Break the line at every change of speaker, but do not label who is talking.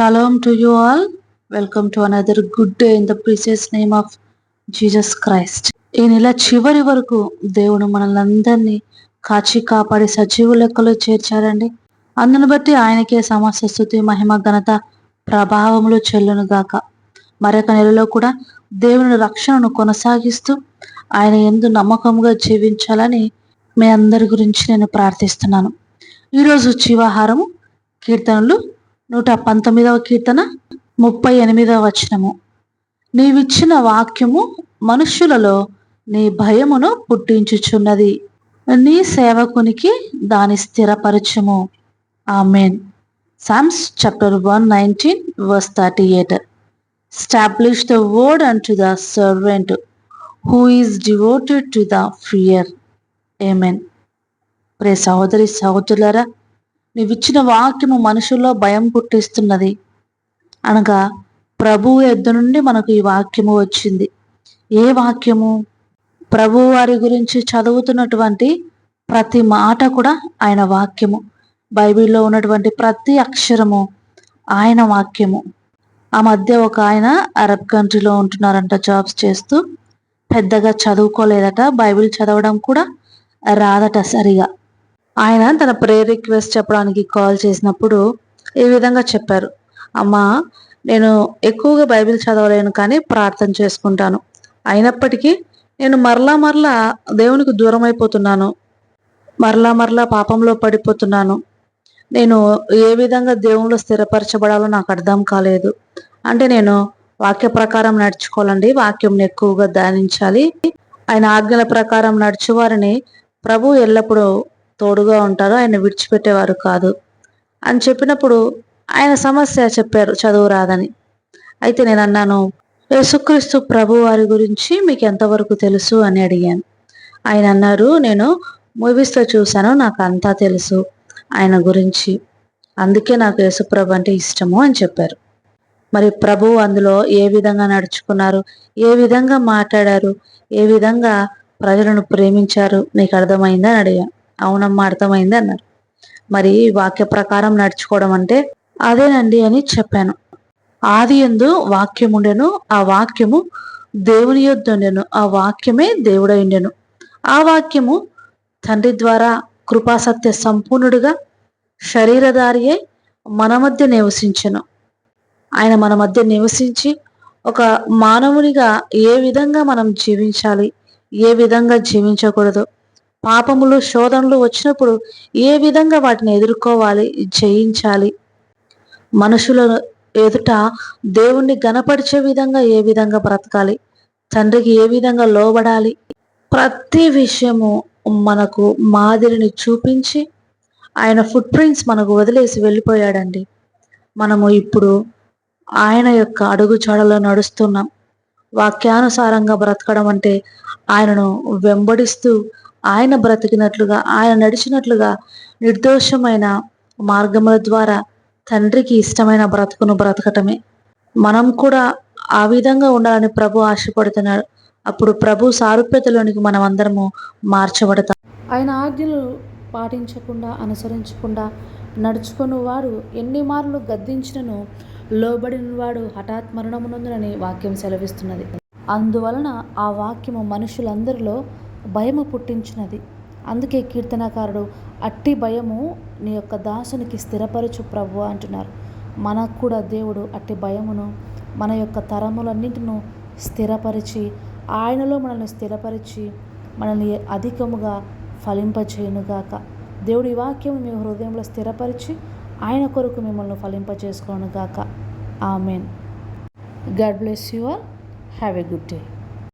Shalom to you all. Welcome to another good day in the precious name of Jesus Christ ఈ నెల చివరి వరకు దేవుడు మనల్ని అందరినీ కాచి కాపాడి సజీవు లెక్కలో చేర్చారండి అందును బట్టి ఆయనకే సమస్త స్థుతి మహిమ ఘనత ప్రభావములు చెల్లును గాక. మరొక నెలలో కూడా దేవుని రక్షణను కొనసాగిస్తూ ఆయన ఎందు నమ్మకంగా జీవించాలని మీ అందరి గురించి నేను ప్రార్థిస్తున్నాను. ఈరోజు జీవాహారము కీర్తనలు నూట పంతొమ్మిదవ కీర్తన ముప్పై ఎనిమిదవ వచనము. నీవిచ్చిన వాక్యము మనుష్యులలో నీ భయమును పుట్టించుచున్నది. నీ సేవకునికి దాని స్థిరపరచము. Amen. Psalms chapter one nineteen verse thirty eight. Stablish the word and to the servant who is devoted to the fear. Amen pray సహోదరి సహోదరులరా నీవిచ్చిన వాక్యము మనుషుల్లో భయం పుట్టిస్తున్నది. అనగా ప్రభువు ఎద్దు నుండి మనకు ఈ వాక్యము వచ్చింది. ఏ వాక్యము? ప్రభు వారి గురించి చదువుతున్నటువంటి ప్రతి మాట కూడా ఆయన వాక్యము. బైబిల్లో ఉన్నటువంటి ప్రతి అక్షరము ఆయన వాక్యము. ఆ మధ్య ఒక ఆయన అరబ్ కంట్రీలో ఉంటున్నారంట జాబ్స్ చేస్తూ. పెద్దగా చదువుకోలేదట బైబిల్ చదవడం కూడా రాదట సరిగా. ఆయన తన ప్రేయర్ రిక్వెస్ట్ చెప్పడానికి కాల్ చేసినప్పుడు ఈ విధంగా చెప్పారు. అమ్మా నేను ఎక్కువగా బైబిల్ చదవలేను కానీ ప్రార్థన చేసుకుంటాను. అయినప్పటికీ నేను మరలా మరలా దేవునికి దూరం అయిపోతున్నాను మరలా మరలా పాపంలో పడిపోతున్నాను. నేను ఏ విధంగా దేవుళ్ళు స్థిరపరచబడాలో నాకు అర్థం కాలేదు. అంటే నేను వాక్య ప్రకారం నడుచుకోవాలండి. వాక్యం ఎక్కువగా ధ్యానించాలి. ఆయన ఆజ్ఞల ప్రకారం నడుచువారిని ప్రభు ఎల్లప్పుడూ తోడుగా ఉంటారు ఆయన విడిచిపెట్టేవారు కాదు. అని చెప్పినప్పుడు ఆయన సమస్య చెప్పారు చదువు రాదని. అయితే నేను అన్నాను యేసుక్రీస్తు ప్రభు వారి గురించి మీకు ఎంతవరకు తెలుసు? అని అడిగాను. ఆయన అన్నారు నేను మూవీస్లో చూశాను నాకు అంతా తెలుసు ఆయన గురించి. అందుకే నాకు యేసుప్రభు అంటే ఇష్టము అని చెప్పారు. మరి ప్రభు అందులో ఏ విధంగా నడుచుకున్నారు? ఏ విధంగా మాట్లాడారు? ఏ విధంగా ప్రజలను ప్రేమించారు? నీకు అర్థమైందని అడిగాను. అవునమ్మా అర్థమైంది అన్నారు. మరి వాక్య ప్రకారం నడుచుకోవడం అంటే అదేనండి అని చెప్పాను. ఆది ఎందు వాక్యముండెను ఆ వాక్యము దేవుని యొద్దుండెను ఆ వాక్యమే దేవుడైండెను ఆ వాక్యము తండ్రి ద్వారా కృపాసత్య సంపూర్ణుడుగా శరీరధారి అయి మన మధ్య నివసించను. ఆయన మన మధ్య నివసించి ఒక మానవునిగా ఏ విధంగా మనం జీవించాలి ఏ విధంగా జీవించకూడదు పాపములు శోధనలు వచ్చినప్పుడు ఏ విధంగా వాటిని ఎదుర్కోవాలి జయించాలి? మనుషుల ఎదుట దేవుణ్ణి గనపరిచే విధంగా ఏ విధంగా బ్రతకాలి? తండ్రికి ఏ విధంగా లోబడాలి? ప్రతి విషయము మనకు మాదిరిని చూపించి ఆయన ఫుట్ ప్రింట్స్ మనకు వదిలేసి వెళ్ళిపోయాడండి. మనము ఇప్పుడు ఆయన యొక్క అడుగు చాడలో నడుస్తున్నాం. వాక్యానుసారంగా బ్రతకడం అంటే ఆయనను వెంబడిస్తూ ఆయన బ్రతికినట్లుగా ఆయన నడిచినట్లుగా నిర్దోషమైన మార్గముల ద్వారా తండ్రికి ఇష్టమైన బ్రతుకును బ్రతకటమే. మనం కూడా ఆ విధంగా ఉండాలని ప్రభు ఆశపడుతున్నాడు. అప్పుడు ప్రభు సారూప్యతలోనికి మనం అందరము మార్చబడతాం.
ఆయన ఆజ్ఞలు పాటించకుండా అనుసరించకుండా నడుచుకుని వారు ఎన్ని మార్లు గద్దించినను లోబడిన వాడు హఠాత్ మరణమునందునని వాక్యం సెలవిస్తున్నది. అందువలన ఆ వాక్యము మనుషులందరిలో భయము పుట్టించినది. అందుకే కీర్తనకారుడు అట్టి భయము నీ యొక్క దాసునికి స్థిరపరచు ప్రభు అంటున్నారు. మనకు కూడా దేవుడు అట్టి భయమును మన యొక్క తరములన్నింటిను స్థిరపరిచి ఆయనలో మనల్ని స్థిరపరిచి మనల్ని అధికముగా ఫలింపచేయునుగాక. దేవుడి వాక్యం మీ హృదయంలో స్థిరపరిచి ఆయన కొరకు మిమ్మల్ని ఫలింపచేసుకోనుగాక. Amen. God bless you or have a good day.